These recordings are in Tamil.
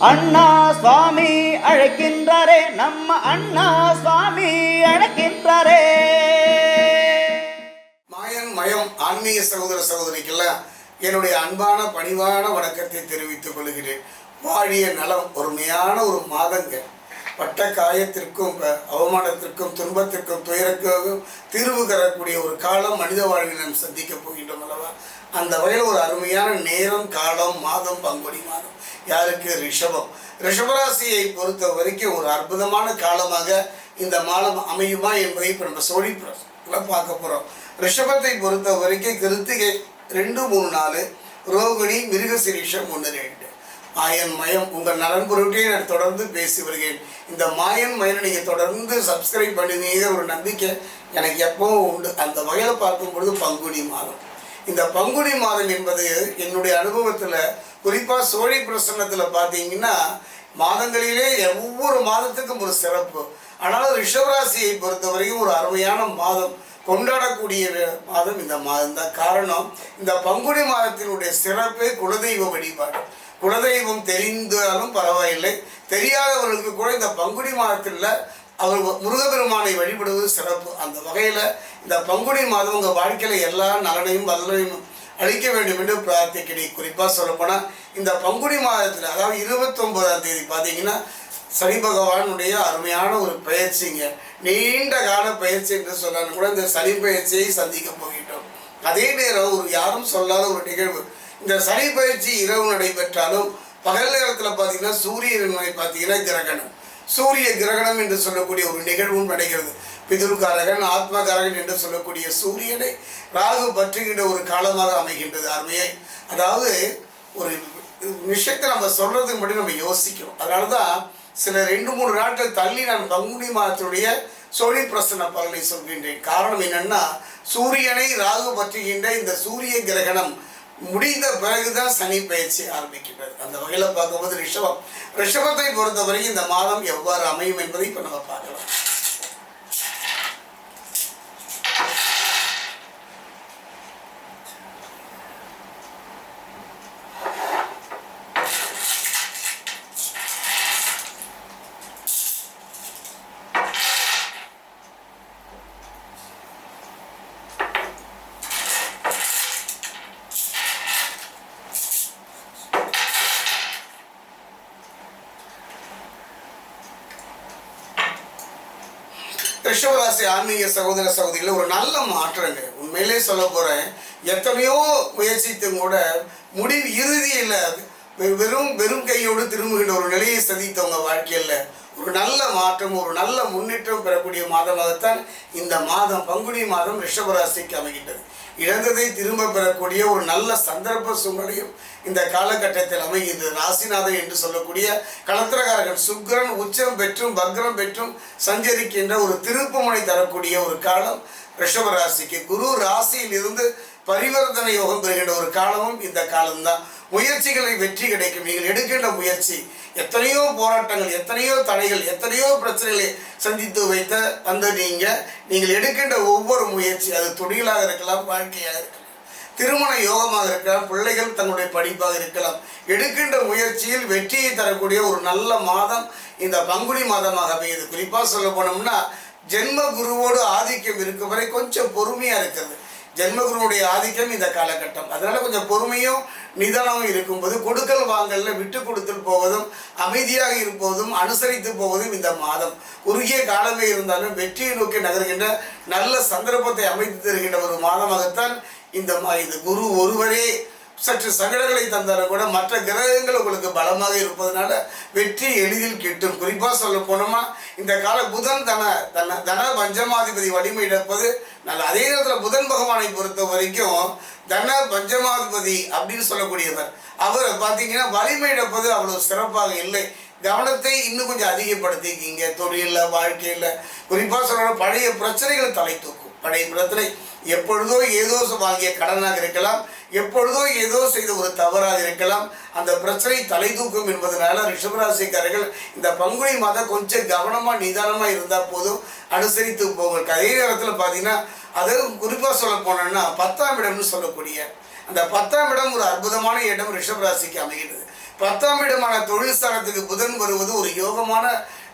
அண்ணா சுவாமி அழைக்கின்றாரே நம்ம அண்ணா சுவாமி அழைக்கின்றாரே. மாயன் மயம் ஆன்மீக சகோதர சகோதரிக்கெல்லாம் என்னுடைய அன்பான பணிவான வணக்கத்தை தெரிவித்துக் கொள்கிறேன். வாழிய நலம் ஒருமையான ஒரு மாதங்க. பட்ட காயத்திற்கும் அவமானத்திற்கும் துன்பத்திற்கும் துயரத்துக்கும் தீர்வு தரக்கூடிய ஒரு காலம் மனித வாழ்வில் நாம் சந்திக்க போகின்றோம் அல்லவா? அந்த வகையில் ஒரு அருமையான நேரம் காலம் மாதம் பங்குடி மாதம். யாருக்கு? ரிஷபம். ரிஷபராசியை பொறுத்த வரைக்கும் ஒரு அற்புதமான காலமாக இந்த மாதம் அமையுமா என்பதை இப்போ நம்ம சோழி பார்க்க போகிறோம் ரிஷபத்தை பொறுத்த வரைக்கும் கிருத்திகை ரெண்டு மூணு நாலு ரோகிணி மிருகசிரீஷம் ஒன்று ரெண்டு. மாயன் மயம் உங்கள் நலன் பொருட்டே நான் தொடர்ந்து பேசி வருகிறேன். இந்த மாயன் மயனை நீங்கள் தொடர்ந்து சப்ஸ்கிரைப் பண்ணுவீங்க ஒரு நம்பிக்கை எனக்கு எப்பவும் உண்டு. அந்த வகையில் பார்க்கும் பொழுது பங்குனி மாதம். இந்த பங்குனி மாதம் என்பது என்னுடைய அனுபவத்தில் குறிப்பாக சோழி பிரசன்னத்தில் பார்த்தீங்கன்னா மாதங்களிலே ஒவ்வொரு மாதத்துக்கும் ஒரு சிறப்பு. ஆனாலும் ரிஷபராசியை பொறுத்தவரையும் ஒரு அருமையான மாதம். கொண்டாடக்கூடிய மாதம் இந்த மாதம் தான். காரணம் இந்த பங்குனி மாதத்தினுடைய சிறப்பே குலதெய்வ வழிபாடு. குலதெய்வம் தெரிந்தாலும் பரவாயில்லை. தெரியாதவர்களுக்கு கூட இந்த பங்குனி மாதத்தில் அவர் முருகப்பெருமானை வழிபடுவது சிறப்பு. அந்த வகையில் இந்த பங்குனி மாதம் உங்கள் வாழ்க்கையில் எல்லா நலனையும் வல்லனையும் அளிக்க வேண்டும் என்று பிரார்த்திக்கிறேன். குறிப்பாக சொல்லப்போனால் இந்த பங்குனி மாதத்தில் அதாவது இருபத்தொம்போதாம் தேதி பார்த்தீங்கன்னா சனி பகவானுடைய அருமையான ஒரு பயிற்சிங்க. நீண்ட கால பயிற்சி என்று சொன்னாலும் கூட இந்த சனி பயிற்சியை சந்திக்க போகிட்டோம் அதே நேரம் ஒரு யாரும் சொல்லாத ஒரு நிகழ்வு. இந்த சனி பயிற்சி இரவு நடைபெற்றாலும் பகல் நேரத்தில் பார்த்தீங்கன்னா சூரியனை பார்த்தீங்கன்னா கிரகணம். சூரிய கிரகணம் என்று சொல்லக்கூடிய ஒரு நிகழ்வும் நடைகிறது. பிதுர்காரகன் ஆத்மகாரகன் என்று சொல்லக்கூடிய சூரியனை ராகு பற்றுகின்ற ஒரு காலமாக அமைகின்றது அருமையை. அதாவது ஒரு விஷயத்தை நம்ம சொல்றதுக்கு மட்டும் நம்ம யோசிக்கிறோம். அதனால தான் சில ரெண்டு மூணு நாட்கள் தள்ளி நான் பங்குனி மாதத்துடைய சோழி பிரசன்ன பலனை சொல்கின்றேன். காரணம் என்னன்னா சூரியனை ராகு பற்றுகின்ற இந்த சூரிய கிரகணம் முடிந்த பிறகுதான் சனி பயிற்சி ஆரம்பிக்கின்றது. அந்த வகையில் பார்க்கும்போது ரிஷபம். ரிஷபத்தை பொறுத்தவரைக்கும் இந்த மாதம் எவ்வாறு அமையும் என்பதை இப்போ நம்ம பார்க்கலாம். ரிஷபராசி ஆன்மீக சகோதர சகோதரியில் ஒரு நல்ல மாற்றங்க. உண்மையிலே சொல்ல போகிறேன் எத்தனையோ முயற்சித்தும் கூட முடிவு இறுதியில் வெ- வெறும் வெறும் கையோடு திரும்புகின்ற ஒரு நிலையை சந்தித்தவங்க வாழ்க்கையில். ஒரு நல்ல மாற்றம் ஒரு நல்ல முன்னேற்றம் பெறக்கூடிய மாதமாகத்தான் இந்த மாதம் பங்குனி மாதம் ரிஷபராசிக்கு அமைகின்றது. இழந்ததை திரும்ப பெறக்கூடிய ஒரு நல்ல சந்தர்ப்ப சூழ்நிலையும் இந்த காலகட்டத்தில் அமைகின்றது. ராசிநாதன் என்று சொல்லக்கூடிய களத்திரகாரர்கள் சுக்ரன் உச்சம் பெற்றும் பக்ரம் பெற்றும் சஞ்சரிக்கின்ற ஒரு திருப்புமனை தரக்கூடிய ஒரு காலம். ரிஷப ராசிக்கு குரு ராசியில் இருந்து பரிவர்த்தனை யோகம் பெறுகின்ற ஒரு காலமும் இந்த காலம்தான். முயற்சிகளை வெற்றி கிடைக்கும். நீங்கள் எடுக்கின்ற முயற்சி எத்தனையோ போராட்டங்கள் எத்தனையோ தடைகள் எத்தனையோ பிரச்சனைகளை சந்தித்து வைத்த அந்த நீங்க நீங்கள் எடுக்கின்ற ஒவ்வொரு முயற்சி அது தொழிலாக இருக்கலாம் வாழ்க்கையாக இருக்கலாம் திருமண யோகமாக இருக்கலாம் பிள்ளைகள் தங்களுடைய படிப்பாக இருக்கலாம். எடுக்கின்ற முயற்சியில் வெற்றியை தரக்கூடிய ஒரு நல்ல மாதம் இந்த பங்குனி மாதமாக அமையுது. குறிப்பாக சொல்ல போனோம்னா ஜென்ம குருவோடு ஆதிக்கம் இருக்கும் வரை கொஞ்சம் பொறுமையாக இருக்கிறது. ஜென்மகுருவுடைய ஆதிக்கம் இந்த காலகட்டம். அதனால கொஞ்சம் பொறுமையும் நிதானமும் இருக்கும்போது கொடுக்கல் வாங்கல்ல விட்டு கொடுத்தல் போவதும் அமைதியாக இருப்பதும் அனுசரித்து போவதும் இந்த மாதம். குறுகிய காலமே இருந்தாலும் வெற்றியை நோக்கி நகர்கின்ற நல்ல சந்தர்ப்பத்தை அமைத்து தருகின்ற ஒரு மாதமாகத்தான் இந்த மா இந்த குரு ஒருவரே சற்று சங்கடங்களை தந்தாலும் கூட மற்ற கிரகங்கள் உங்களுக்கு பலமாக இருப்பதனால வெற்றி எளிதில் கிட்டும். குறிப்பாக சொல்ல போனோமா இந்த கால புதன் தன தன தன பஞ்சமாதிபதி வலிமை இழப்பது நல்ல. அதே நேரத்தில் புதன் பகவானை பொறுத்த வரைக்கும் தன பஞ்சமாதிபதி அப்படின்னு சொல்லக்கூடியவர். அவர் பார்த்தீங்கன்னா வலிமை இழப்பது அவ்வளோ சிறப்பாக இல்லை. கவனத்தை இன்னும் கொஞ்சம் அதிகப்படுத்திக்கிங்க. தொழிலில் வாழ்க்கையில். குறிப்பாக சொல்கிற பழைய பிரச்சனைகளை தலை தூக்கும். பழைய பிரச்சனை எப்பொழுதோ ஏதோ வாங்கிய கடனாக இருக்கலாம் எப்பொழுதோ ஏதோ செய்த ஒரு தவறாக இருக்கலாம் அந்த பிரச்சனை தலை தூக்கும் என்பதனால ரிஷபராசிக்காரர்கள் இந்த பங்குனி மாதம் கொஞ்சம் கவனமாக நிதானமாக இருந்தால் போதும். அனுசரித்து போவாங்க அதே நேரத்தில் பார்த்தீங்கன்னா அது குறிப்பாக சொல்ல போனோம்னா பத்தாம் இடம்னு சொல்லக்கூடிய அந்த பத்தாம் இடம் ஒரு அற்புதமான இடம் ரிஷபராசிக்கு அமைகிறது. பத்தாம் இடமான தொழில் ஸ்தானத்துக்கு புதன் வருவது ஒரு யோகமான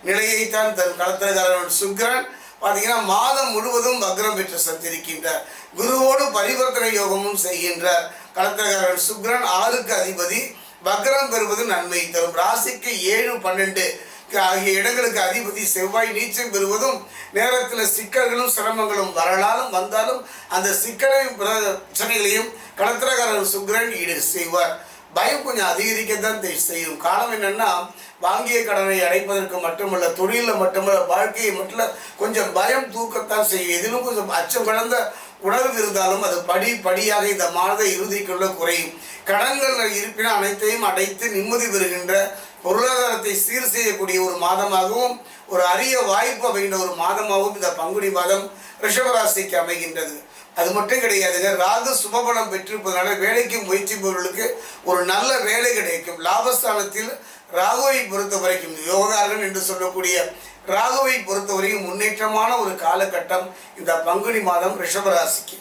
நிலையைத்தான் தரும். களத்திரக்காரன் சுக்கிரன். பார்த்தீங்கன்னா மாதம் முழுவதும் வக்ரம் பெற்று சந்திருக்கின்றார் குருவோடு பரிவர்த்தனை யோகமும் செய்கின்றார். களத்திரக்காரன் சுக்ரன் ஆறுக்கு அதிபதி. வக்ரம் பெறுவது நன்மை தரும். ராசிக்கு ஏழு பன்னெண்டு ஆகிய இடங்களுக்கு அதிபதி செவ்வாய் நீச்சம் பெறுவதும் நேரத்தில் சிக்கல்களும் சிரமங்களும் வரலாலும் வந்தாலும் அந்த சிக்கலையும் பிர- பிரச்சனைகளையும் களத்திரக்காரர் சுக்ரன் ஈடு செய்வார். பயம் கொஞ்சம் அதிகரிக்கத்தான் தான் செய்யும். காரணம் என்னென்னா வாங்கிய கடனை அடைப்பதற்கு மட்டுமல்ல தொழிலில் மட்டுமல்ல வாழ்க்கையை மட்டும் கொஞ்சம் பயம் தூக்கத்தான் செய்யும். எதிலும் கொஞ்சம் அச்சம் கலந்த உணர்வு இருந்தாலும் அது படி படியாக இந்த மாத இறுதிக்குள்ள குறையும். கடன்கள் இருப்பின அனைத்தையும் அடைத்து நிம்மதி பெறுகின்ற பொருளாதாரத்தை சீர் செய்யக்கூடிய ஒரு மாதமாகவும் ஒரு அரிய வாய்ப்பு அமைகின்ற ஒரு மாதமாகவும் இந்த பங்குனி மாதம் ரிஷபராசிக்கு அமைகின்றது. அது மட்டும் கிடையாதுங்க. ராகு சுபபலம் பெற்றிருப்பதனால வேலைக்கு முயற்சிப்பவர்களுக்கு ஒரு நல்ல வேலை கிடைக்கும். லாபஸ்தானத்தில் ராகுவை பொறுத்த வரைக்கும் யோகாரன் என்று சொல்லக்கூடிய ராகுவை பொறுத்தவரையும் முன்னேற்றமான ஒரு காலகட்டம் இந்த பங்குனி மாதம் ரிஷபராசிக்கு